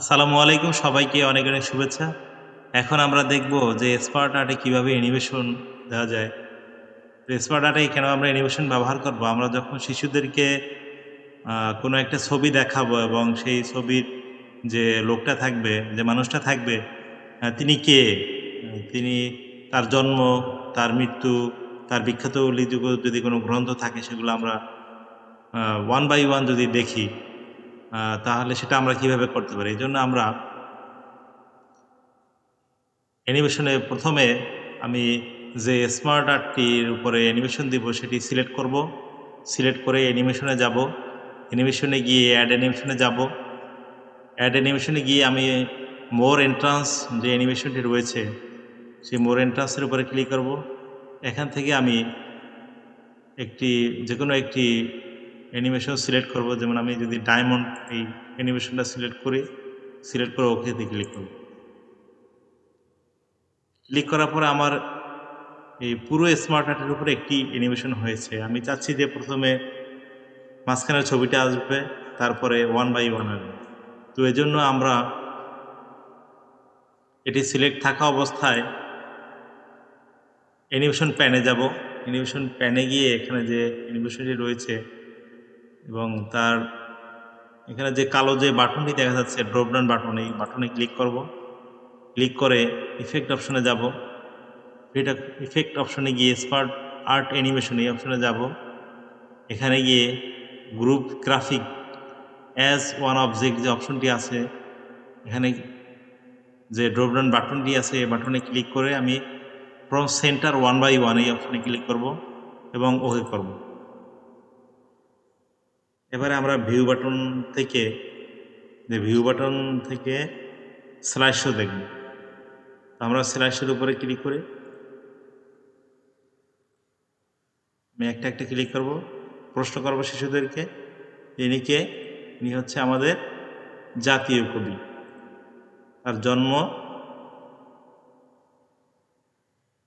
আসসালামু আলাইকুম, সবাইকে অনেক অনেক শুভেচ্ছা। এখন আমরা দেখব যে স্মার্ট আর্টে কীভাবে অ্যানিমেশন দেওয়া যায়। তো স্মার্ট আর্টে কেন আমরা অ্যানিমেশন ব্যবহার করব? আমরা যখন শিশুদেরকে কোনো একটা ছবি দেখাবো এবং সেই ছবির যে লোকটা থাকবে, যে মানুষটা থাকবে তিনি কে? তিনি তার জন্ম, তার মৃত্যু, তার বিখ্যাত উল্লেখযোগ্য যদি কোনো গ্রন্থ থাকে সেগুলো আমরা ওয়ান বাই ওয়ান যদি দেখি তাহলে সেটা আমরা কীভাবে করতে পারি? এই জন্য আমরা অ্যানিমেশনে প্রথমে আমি যে স্মার্ট আর্টটির উপরে অ্যানিমেশন দিব, সেটি সিলেক্ট করব। সিলেক্ট করে অ্যানিমেশনে যাব। অ্যানিমেশনে গিয়ে অ্যাড অ্যানিমেশনে যাব। অ্যাড অ্যানিমেশনে গিয়ে আমি মোর এন্ট্রান্স যে অ্যানিমেশনটি রয়েছে, সেই মোর এন্ট্রান্সের উপরে ক্লিক করব। এখান থেকে আমি একটি যে কোনো একটি অ্যানিমেশন সিলেক্ট করব। যেমন আমি যদি ডায়মন্ড এই অ্যানিমেশনটা সিলেক্ট করি সিলেক্ট করে ওকেতে ক্লিক করব। ক্লিক করার পরে আমার এই পুরো স্মার্ট আর্টের উপরে একটি অ্যানিমেশন হয়েছে। আমি চাচ্ছি যে প্রথমে মাঝখানের ছবিটা আসবে, তারপরে ওয়ান বাই ওয়ান আসবে। তো এজন্য আমরা এটি সিলেক্ট থাকা অবস্থায় অ্যানিমেশন প্যানে যাব। অ্যানিমেশন প্যানে গিয়ে এখানে যে অ্যানিমেশনটি রয়েছে এবং তার এখানে যে কালো যে বাটনটি দেখা যাচ্ছে ড্রপডাউন বাটন, এই বাটনে ক্লিক করব। ক্লিক করে ইফেক্ট অপশনে যাব। এটা ইফেক্ট অপশনে গিয়ে স্মার্ট আর্ট অ্যানিমেশন এই অপশনে যাব। এখানে গিয়ে group graphic as one object যে অপশনটি আছে, এখানে যে ড্রপডাউন বাটনটি আছে, এই বাটনে ক্লিক করে আমি from centre one by one এই অপশনে ক্লিক করব এবং ওকে করব। এবারে আমরা ভিউ বাটন থেকে, যে ভিউ বাটন থেকে স্লাইড শো দেখব। আমরা স্লাইড শোর উপরে ক্লিক করি। আমি একটা একটা ক্লিক করব। প্রশ্ন করব শিশুদেরকে। ইনি কে? ইনি হচ্ছে আমাদের জাতীয় কবি। তার জন্ম,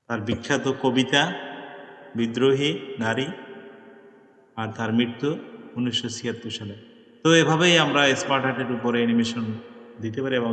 তার বিখ্যাত কবিতা, বিদ্রোহী নারী, আর তার মৃত্যু উনিশশো ছিয়াত্তর সালে। তো এভাবেই আমরা স্মার্ট হার্টের উপরে অ্যানিমেশন দিতে পারি এবং